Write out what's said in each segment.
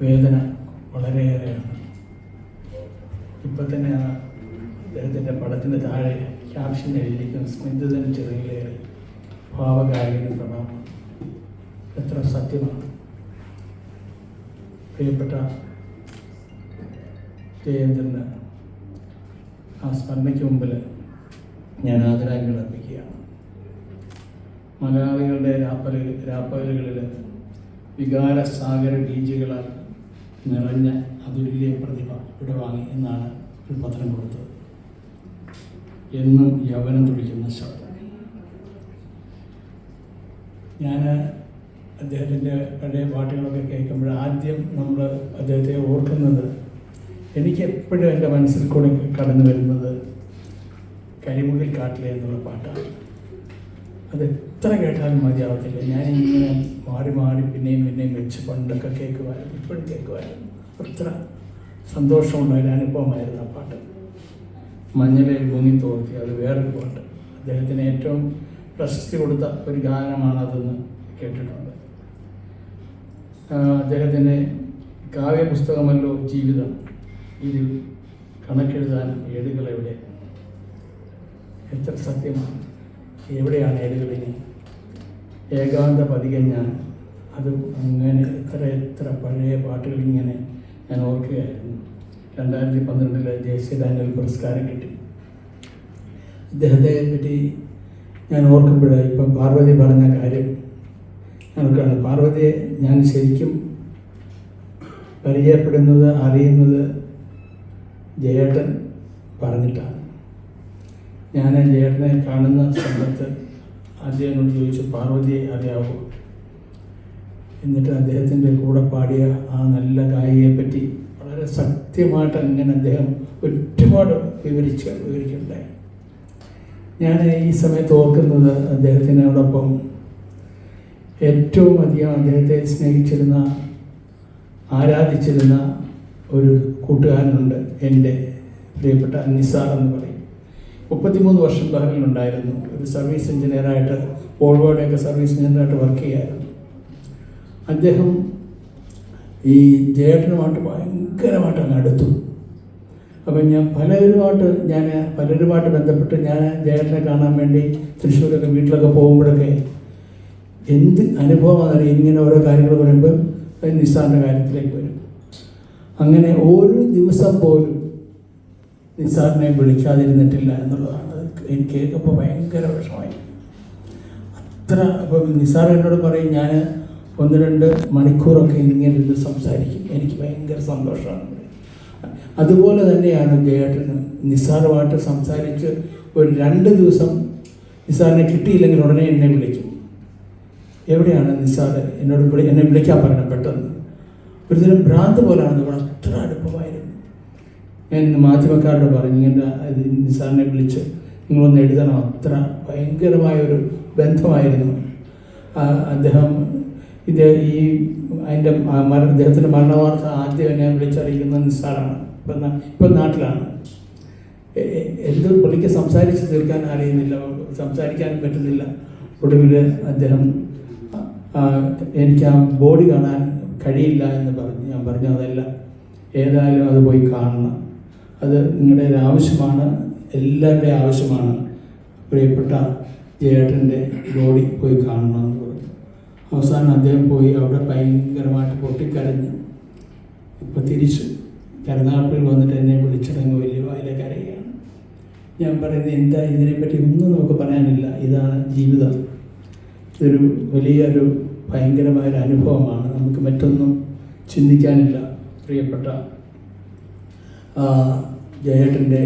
വേദന വളരെയേറെയാണ്. ഇപ്പം തന്നെ ആ അദ്ദേഹത്തിന്റെ പടത്തിന്റെ താഴെ ക്യാപ്ഷൻ എഴുതിയിരിക്കുന്ന സ്മിതൻ ചെറിയ ഭാവഗായകന് പ്രണാമം എത്ര സത്യമാണ്. പ്രിയപ്പെട്ട ജയേന്ദ്രന് ആ സ്മരണയ്ക്ക് മുമ്പിൽ ഞാൻ ആദരാഞ്ജലി അർപ്പിക്കുകയാണ്. മലയാളികളുടെ രാപ്പകലുകളിൽ വികാര സാഗര ബീജുകളാൽ നിറഞ്ഞ അതുല്യ പ്രതിഭ ഇവിടെ വാങ്ങി എന്നാണ് ഒരു പത്രം കൊടുത്തത്. എന്നും യൗവനം തുടിക്കുന്ന ശബ്ദം. ഞാൻ അദ്ദേഹത്തിന്റെ പഴയ പാട്ടുകളൊക്കെ കേൾക്കുമ്പോൾ ആദ്യം നമ്മൾ അദ്ദേഹത്തെ ഓർക്കുന്നത് എനിക്ക് എപ്പോഴും എന്റെ മനസ്സിൽ കൂടെ കടന്നു വരുന്നത് കരിമുകിൽ കാട്ടിലെ എന്നുള്ള പാട്ടാണ്. അത് എത്ര കേട്ടാലും മതിയാവത്തില്ല ഞാൻ ഇങ്ങനെ മാറി മാറി പിന്നെയും പിന്നെയും വെച്ച് പണ്ടൊക്കെ കേൾക്കുമായിരുന്നു ഇപ്പോഴും കേൾക്കുമായിരുന്നു. അത്ര സന്തോഷമുണ്ടായിരുന്ന അനുഭവമായിരുന്നു ആ പാട്ട്. മഞ്ഞലേ മുങ്ങി തോർത്തി അത് വേറൊരു പാട്ട്. അദ്ദേഹത്തിന് ഏറ്റവും പ്രശസ്തി കൊടുത്ത ഒരു ഗാനമാണ് അതെന്ന് കേട്ടിട്ടുണ്ട്. അദ്ദേഹത്തിന്റെ കാവ്യപുസ്തകമല്ലോ ജീവിതം. ഇതിൽ കണക്കെഴുതാൻ ഏടുകൾ എവിടെ? എത്ര സത്യമാണ്? എവിടെയാണ് ഏടുകളിനി ഏകാന്ത പതികൻ ഞാൻ അത് അങ്ങനെ എത്ര എത്ര പഴയ പാട്ടുകൾ ഇങ്ങനെ ഞാൻ ഓർക്കുകയായിരുന്നു. രണ്ടായിരത്തി പന്ത്രണ്ടിലെ ദേശീയ ഡാനിയൽ പുരസ്കാരം കിട്ടി. അദ്ദേഹത്തെ പറ്റി ഞാൻ ഓർക്കുമ്പോൾ ഇപ്പം പാർവതി പറഞ്ഞ കാര്യം ഞങ്ങൾക്കാണ് പാർവതിയെ ഞാൻ ശരിക്കും പരിചയപ്പെടുന്നത് അറിയുന്നത് ജയേട്ടൻ പറഞ്ഞിട്ടാണ്. ഞാൻ ജയേട്ടനെ കാണുന്ന സമയത്ത് എന്നോട് ചോദിച്ചു പാർവതിയെ അറിയാവോ? എന്നിട്ട് അദ്ദേഹത്തിന്റെ കൂടെ പാടിയ ആ നല്ല ഗായികയെ പറ്റി വളരെ സത്യമായിട്ട് അങ്ങനെ അദ്ദേഹം ഒരുപാട് വിവരിച്ച് വിവരിക്കുന്നുണ്ടായി ഞാൻ ഈ സമയത്ത് ഓർക്കുന്നത് അദ്ദേഹത്തിനോടൊപ്പം ഏറ്റവും അധികം അദ്ദേഹത്തെ സ്നേഹിച്ചിരുന്ന ആരാധിച്ചിരുന്ന ഒരു കൂട്ടുകാരനുണ്ട് എന്റെ പ്രിയപ്പെട്ട നിസാർ എന്ന് പറയും. മുപ്പത്തിമൂന്ന് വർഷം ബഹറിലുണ്ടായിരുന്നു ഒരു സർവീസ് എഞ്ചിനീയറായിട്ട് വോൾവോയുടെയൊക്കെ സർവീസ് എഞ്ചിനീയറായിട്ട് വർക്ക് ചെയ്യായിരുന്നു. അദ്ദേഹം ഈ ജയേട്ടനുമായിട്ട് ഭയങ്കരമായിട്ട് അങ്ങ് അടുത്തു. അപ്പം ഞാൻ പലരുമായിട്ട് ഞാൻ പലരുമായിട്ട് ബന്ധപ്പെട്ട് ഞാൻ ജയേട്ടനെ കാണാൻ വേണ്ടി തൃശ്ശൂരൊക്കെ വീട്ടിലൊക്കെ പോകുമ്പോഴൊക്കെ എന്ത് അനുഭവമാണ് ഇങ്ങനെ ഓരോ കാര്യങ്ങൾ പറയുമ്പോൾ നിസ്സാറിന്റെ കാര്യത്തിലേക്ക് വരും. അങ്ങനെ ഒരു ദിവസം പോലും നിസ്സാറിനെ വിളിക്കാതിരുന്നിട്ടില്ല എന്നുള്ളതാണ്. എനിക്ക് കേൾക്കുമ്പോൾ ഭയങ്കര വിഷമായി അത്ര അപ്പം നിസാർ എന്നോട് പറയും ഞാൻ ഒന്ന് രണ്ട് മണിക്കൂറൊക്കെ ഇങ്ങനെ ഇരുന്ന് സംസാരിക്കും. എനിക്ക് ഭയങ്കര സന്തോഷമാണ് അതുപോലെ തന്നെയാണ് ജയേട്ടനും നിസാറുമായിട്ട് സംസാരിച്ച് ഒരു രണ്ട് ദിവസം നിസാറിനെ കിട്ടിയില്ലെങ്കിൽ ഉടനെ എന്നെ വിളിക്കും. എവിടെയാണ് നിസാർ എന്നോട് വിളി എന്നെ വിളിക്കാൻ പറയണം പെട്ടെന്ന്. ഒരു തരം ഭ്രാന്ത് പോലാണ് നമ്മൾ അത്ര അടുപ്പമായിരുന്നു. ഞാൻ ഇന്ന് മാധ്യമക്കാരോട് പറഞ്ഞു ഇങ്ങനെ നിസാറിനെ വിളിച്ച് നിങ്ങളൊന്ന് എഴുതണം. അത്ര ഭയങ്കരമായ ഒരു ബന്ധമായിരുന്നു. അദ്ദേഹം ഇത് ഈ അതിന്റെ മരണ അദ്ദേഹത്തിന്റെ മരണവാർത്ത ആദ്യം എന്നെ വിളിച്ചറിയിക്കുന്നത് നിസ്സാറാണ് ഇപ്പം ഇപ്പം നാട്ടിലാണ്. എന്ത് പുള്ളിക്ക് സംസാരിച്ച് തീർക്കാൻ അറിയുന്നില്ല സംസാരിക്കാനും പറ്റുന്നില്ല. ഒടുവിൽ അദ്ദേഹം എനിക്ക് ആ ബോഡി കാണാൻ കഴിയില്ല എന്ന് പറഞ്ഞു ഞാൻ പറഞ്ഞു അതല്ല ഏതായാലും അത് പോയി കാണണം. അത് നിങ്ങളുടെ ഒരു ആവശ്യമാണ് എല്ലാവരുടെയും ആവശ്യമാണ്. പ്രിയപ്പെട്ട ജേട്ടന്റെ ബോഡി പോയി കാണണം എന്ന് പറഞ്ഞു. അവസാനം അദ്ദേഹം പോയി അവിടെ ഭയങ്കരമായിട്ട് പൊട്ടിക്കരഞ്ഞു. ഇപ്പം തിരിച്ചു കരുനാട്ടിൽ വന്നിട്ട് എന്നെ വിളിച്ചിടങ്ങി വലിയ വായിലെ കരയുകയാണ് ഞാൻ പറയുന്നത് എന്താ ഇതിനെപ്പറ്റി ഒന്നും നമുക്ക് പറയാനില്ല. ഇതാണ് ജീവിതം. ഇതൊരു വലിയൊരു ഭയങ്കരമായൊരു അനുഭവമാണ്. നമുക്ക് മറ്റൊന്നും ചിന്തിക്കാനില്ല പ്രിയപ്പെട്ട ജയേട്ടന്റെ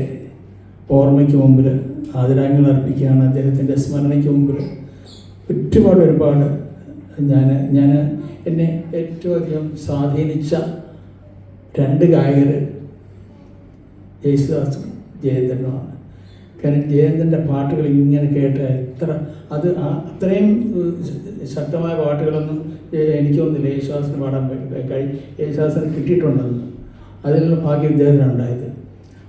ഓർമ്മയ്ക്ക് മുമ്പിൽ ആദരാഞ്ജലി അർപ്പിക്കുകയാണ്. അദ്ദേഹത്തിന്റെ സ്മരണയ്ക്ക് മുമ്പിൽ ഒരുപാട് ഒരുപാട് ഞാൻ ഞാൻ എന്നെ ഏറ്റവും അധികം സ്വാധീനിച്ച രണ്ട് ഗായകർ യേശുദാസും ജയേന്ദ്രനുമാണ് കാരണം ജയേന്ദ്രന്റെ പാട്ടുകൾ ഇങ്ങനെ കേട്ട് എത്ര അത് അത്രയും ശക്തമായ പാട്ടുകളൊന്നും ഏഹ്, എനിക്ക് തോന്നുന്നില്ല. യേശുദാസിന് പാടാൻ കഴി യേശുദാസിന് കിട്ടിയിട്ടുണ്ടെന്ന് അതിനുള്ള ഭാഗ്യം ഇദ്ദേഹത്തിന് ഉണ്ടായത്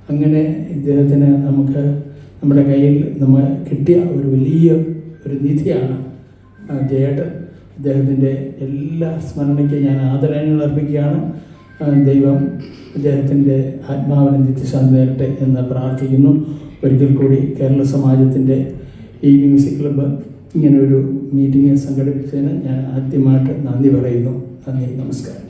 അങ്ങനെ ഇദ്ദേഹത്തിന് നമുക്ക് നമ്മുടെ കയ്യിൽ നമ്മൾ കിട്ടിയ ഒരു വലിയ ഒരു നിധിയാണ് ജയേട്ടൻ. അദ്ദേഹത്തിന്റെ എല്ലാ സ്മരണയ്ക്കും ഞാൻ ആദരാഞ്ജലി അർപ്പിക്കുകയാണ്. ദൈവം അദ്ദേഹത്തിന്റെ ആത്മാവിനെ നിത്യശാന്തി നേരട്ടെ എന്ന് പ്രാർത്ഥിക്കുന്നു. ഒരിക്കൽ കൂടി കേരള സമാജത്തിന്റെ ഈ മ്യൂസിക് ക്ലബ്ബ് ഒരു മീറ്റിംഗ് സംഘടിപ്പിച്ചതിന് ഞാൻ ആദ്യമായിട്ട് നന്ദി പറയുന്നു. നന്ദി നമസ്കാരം.